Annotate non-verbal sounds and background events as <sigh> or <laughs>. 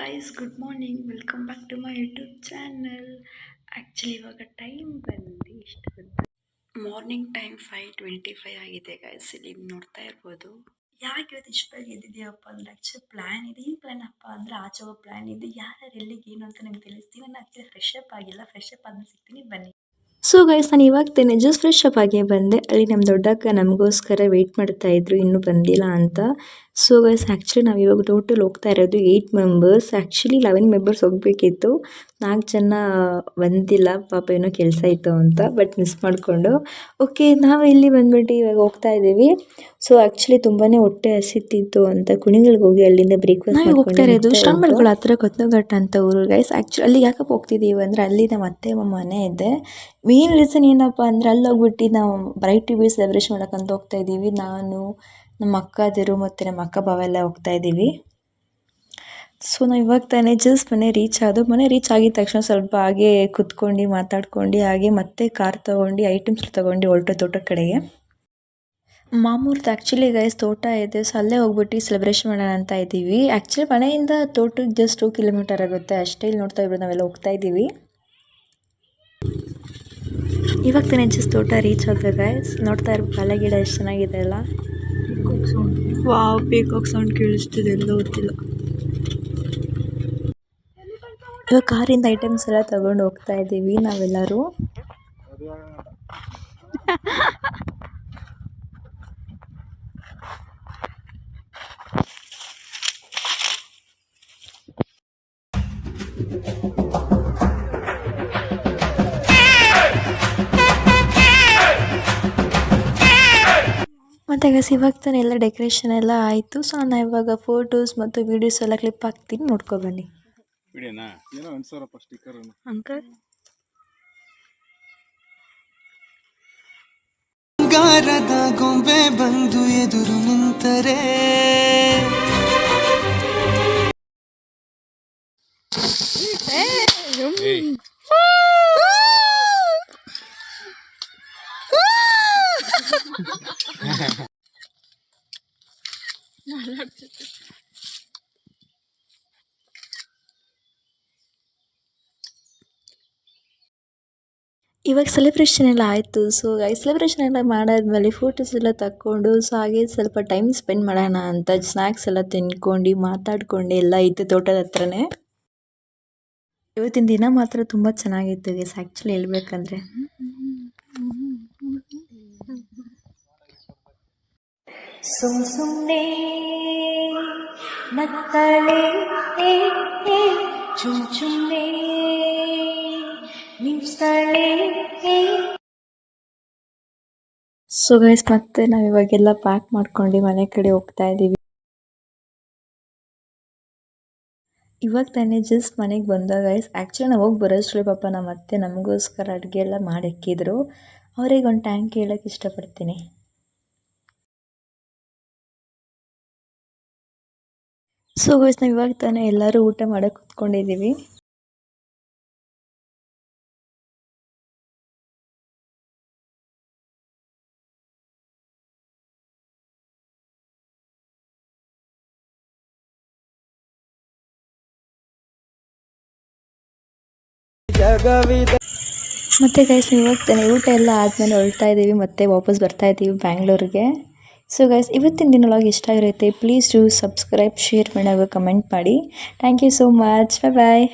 Guys good morning welcome back to my YouTube channel actually ಇವಾಗ time ಬಂದು ಇಷ್ಟು ಬಂತು morning time five twenty five ಆಗಿದೆ guys ಇಲ್ಲಿ ನೋಡ್ತಾ ಇರ್ಬೋದು. ಯಾಕೆ ಇವತ್ತು ಇಷ್ಟು ಬೆಳಗ್ಗೆ ಎದ್ದಿದೆಯಪ್ಪ ಅಂದ್ರೆ ಆ್ಯಕ್ಚುಲಿ ಪ್ಲ್ಯಾನ್ ಇದೆ. ಏನು ಪ್ಲ್ಯಾನ್ ಅಪ್ಪ ಅಂದರೆ ಆಚೆ ಪ್ಲ್ಯಾನ್ ಇದೆ. ಯಾರ್ಯಾರು ಎಲ್ಲಿಗೆ, ಏನು ಅಂತ ನಿಮ್ಗೆ ತಿಳಿಸ್ತೀನಿ. ನಾನು ಆ್ಯಕ್ಚುಲಿ ಫ್ರೆಶ್ ಅಪ್ ಆಗಿಲ್ಲ. ಫ್ರೆಶ್ ಅಪ್ ಆದಮೇಲೆ ಸಿಗ್ತೀನಿ. ಬನ್ನಿ. ಸೊ ಗೈಸ್ ನಾನು ಇವಾಗ ತಾನೆ ಜಸ್ಟ್ ಫ್ರೆಶ್ ಅಪ್ ಆಗಿ ಬಂದೆ. ಅಲ್ಲಿ ನಮ್ಮ ದೊಡ್ಡಕ್ಕ ನಮಗೋಸ್ಕರ ವೆಯ್ಟ್ ಮಾಡ್ತಾ ಇದ್ರು. ಇನ್ನೂ ಬಂದಿಲ್ಲ ಅಂತ. ಸೊ ಗೈಸ್ ಆ್ಯಕ್ಚುಲಿ ನಾವು ಇವಾಗ ಟೋಟಲ್ ಹೋಗ್ತಾ ಇರೋದು eight members actually eleven members ಹೋಗಬೇಕಿತ್ತು. ನಾಲ್ಕು ಜನ ಬಂದಿಲ್ಲ. ಪಾಪ ಏನೋ ಕೆಲಸ ಇತ್ತು ಅಂತ ಬಟ್ ಮಿಸ್ ಮಾಡಿಕೊಂಡು. ಓಕೆ ನಾವು ಇಲ್ಲಿ ಬಂದ್ಬಿಟ್ಟು ಇವಾಗ ಹೋಗ್ತಾ ಇದ್ದೀವಿ ಸೊ ಆ್ಯಕ್ಚುಲಿ ತುಂಬಾ ಹೊಟ್ಟೆ ಹಸಿತಿತ್ತು ಅಂತ ಕುಣಿಗಳಿಗೆ ಹೋಗಿ ಅಲ್ಲಿಂದ ಬ್ರೇಕ್ಫಾಸ್ಟ್ ಹೋಗ್ತಾ ಇರೋದು ಶ್ರಮಗಳ ಹತ್ರ ಕೊತ್ತನಘಟ್ಟ ಅಂತ ಊರು ಗೈಸ್ ಆ್ಯಕ್ಚುಲಿ ಅಲ್ಲಿ ಯಾಕಪ್ಪ ಹೋಗ್ತಿದ್ದೀವಿ ಅಂದರೆ ಅಲ್ಲಿ ನಮ್ಮ ಅತ್ತೆ ಮನೆ ಇದೆ. ಮೇನ್ ರೀಸನ್ ಏನಪ್ಪ ಅಂದರೆ ಅಲ್ಲಿ ಹೋಗ್ಬಿಟ್ಟು ನಾವು ಬ್ರೈಟ್ ಟಿ ವಿ ಸೆಲೆಬ್ರೇಷನ್ ಮಾಡೋಕ್ಕಂತ ಹೋಗ್ತಾ ಇದ್ದೀವಿ ನಾನು ನಮ್ಮ ಅಕ್ಕದಿರು ಮತ್ತು ನಮ್ಮ ಅಕ್ಕ ಭಾವ ಎಲ್ಲ ಹೋಗ್ತಾ ಇದ್ದೀವಿ. ಸೊ ನಾವು ಇವಾಗ ತಾನೇ ಜಸ್ಟ್ ಮನೆ ರೀಚ್ ಆದವು ಮನೆ ರೀಚ್ ಆಗಿದ ತಕ್ಷಣ ಸ್ವಲ್ಪ ಹಾಗೆ ಕುತ್ಕೊಂಡು, ಮಾತಾಡ್ಕೊಂಡು, ಹಾಗೆ ಮತ್ತೆ ಕಾರ್ ತೊಗೊಂಡು ಐಟಮ್ಸ್ ತೊಗೊಂಡು ಹೊರಟು ತೋಟದ ಕಡೆಗೆ. ಮಾಮೂರ್ದು ಆ್ಯಕ್ಚುಲಿ ಗೈಸ್ ತೋಟ ಇದೆ. ಸೊ ಅಲ್ಲೇ ಹೋಗ್ಬಿಟ್ಟು ಸೆಲೆಬ್ರೇಷನ್ ಮಾಡೋಣ ಅಂತ ಇದ್ದೀವಿ. ಆ್ಯಕ್ಚುಲಿ ಮನೆಯಿಂದ ತೋಟಕ್ಕೆ ಜಸ್ಟ್ ಟೂ ಕಿಲೋಮೀಟರ್ ಆಗುತ್ತೆ. ಅಷ್ಟೇ ಇಲ್ಲಿ ನೋಡ್ತಾ ಇರೋದು ನಾವೆಲ್ಲ ಹೋಗ್ತಾ ಇದ್ದೀವಿ. ಇವಾಗ ತಾನೇ ಜಸ್ಟ್ ತೋಟ ರೀಚ್ ಆದ ಗೈಸ್ ನೋಡ್ತಾ ಇರ್ಬೋದು ಬಾಳೆ ಗಿಡ ಎಷ್ಟು ಚೆನ್ನಾಗಿದೆ ಅಲ್ಲ? ವಾವ್ ಪೀಕಾಕ್ ಸೌಂಡ್ ಕೇಳಿಸ್ತಿದೆ ಎಲ್ಲ ಗೊತ್ತಿಲ್ಲ. ಇವಾಗ ಕಾರಿಂದ ಐಟಮ್ಸ್ ಎಲ್ಲ ತಗೊಂಡು ಹೋಗ್ತಾ ಇದ್ದೀವಿ ನಾವೆಲ್ಲರೂ. <laughs> ಮತ್ತು ಗೈಸ್ ಇವಾಗ ತಾನೆ ಎಲ್ಲ ಡೆಕೋರೇಷನ್ ಎಲ್ಲ ಆಯಿತು. ಸೊ ನಾನು ಇವಾಗ ಫೋಟೋಸ್ ಮತ್ತು ವಿಡಿಯೋಸ್ ಎಲ್ಲ ಕ್ಲಿಪ್ ಹಾಕ್ತೀನಿ. ನೋಡ್ಕೊ ಬನ್ನಿ. ವಿಡಿಯೋನಾ ಏನೋ ಅನ್ಸೋರಪ್ಪ ಸ್ಟಿಕ್ಕರ್ ಅಂಕಲ್? ಬಂಗಾರದ ಗೊಂಬೆ ಬಂದು ಎದುರು ನಿಂತರೆ. ಇವಾಗ ಸೆಲೆಬ್ರೇಷನ್ ಎಲ್ಲ ಆಯಿತು. ಸೊ ಸೆಲೆಬ್ರೇಷನ್ ಎಲ್ಲ ಮಾಡಾದ್ಮೇಲೆ ಫೋಟೋಸ್ ಎಲ್ಲ ತಕ್ಕೊಂಡು ಸೊ ಹಾಗೆ ಸ್ವಲ್ಪ ಟೈಮ್ ಸ್ಪೆಂಡ್ ಮಾಡೋಣ ಅಂತ ಸ್ನ್ಯಾಕ್ಸ್ ಎಲ್ಲ ತಿನ್ಕೊಂಡು, ಮಾತಾಡ್ಕೊಂಡು ಎಲ್ಲ ಇತ್ತು ತೋಟದ ಹತ್ರನೇ. ಇವತ್ತಿನ ದಿನ ಮಾತ್ರ ತುಂಬ ಚೆನ್ನಾಗಿತ್ತು ಗೈಸ್ ಆ್ಯಕ್ಚುಲಿ ಹೇಳ್ಬೇಕಂದ್ರೆ. ಸುಮ್ ನಕ್ಕಳೆ ಏ ಏ ಸೊ ಗೈಸ್ ಮತ್ತೆ ನಾವು ಇವಾಗೆಲ್ಲ ಪ್ಯಾಕ್ ಮಾಡ್ಕೊಂಡು ಮನೆ ಕಡೆ ಹೋಗ್ತಾ ಇದ್ದೀವಿ ಇವಾಗ ತಾನೇ ಜಸ್ಟ್ ಮನೆಗೆ ಬಂದ ಗೈಸ್ ಆ್ಯಕ್ಚುಲಿ ನಾವು ಹೋಗಿ ಬರೋಷ್ಟ್ರಲ್ಲಿ ಪಾಪ ನಮ್ಮ ಅತ್ತೆ ನಮಗೋಸ್ಕರ ಅಡುಗೆ ಎಲ್ಲ ಮಾಡಿಕ್ಕಿದ್ರು. ಅವ್ರಿಗೆ ಒಂದು ಟ್ಯಾಂಕ್ ಹೇಳೋಕ್ಕೆ ಇಷ್ಟಪಡ್ತೀನಿ. ಸೊ ಗೈಸ್ ನಾವು ಇವಾಗ ತಾನೇ ಎಲ್ಲರೂ ಊಟ ಮಾಡೋಕೆ ಕೂತ್ಕೊಂಡಿದ್ದೀವಿ. ಮತ್ತೆ ಗೈಸ್ ಇವಾಗ ತಾನೇ ಊಟ ಎಲ್ಲ ಆದಮೇಲೆ ಹೊರಡ್ತಾ ಇದ್ದೀವಿ ಮತ್ತೆ ವಾಪಸ್ ಬರ್ತಾ ಇದ್ದೀವಿ ಬ್ಯಾಂಗ್ಳೂರಿಗೆ. ಸೊ ಗೈಸ್ ಇವತ್ತಿನ ದಿನೊಳಗೆ ಇಷ್ಟ ಆಗಿರುತ್ತೆ ಪ್ಲೀಸ್ ಡೂ ಸಬ್ಸ್ಕ್ರೈಬ್ ಶೇರ್ ಮಾಡಿ ಕಮೆಂಟ್ ಮಾಡಿ. Thank you so much bye bye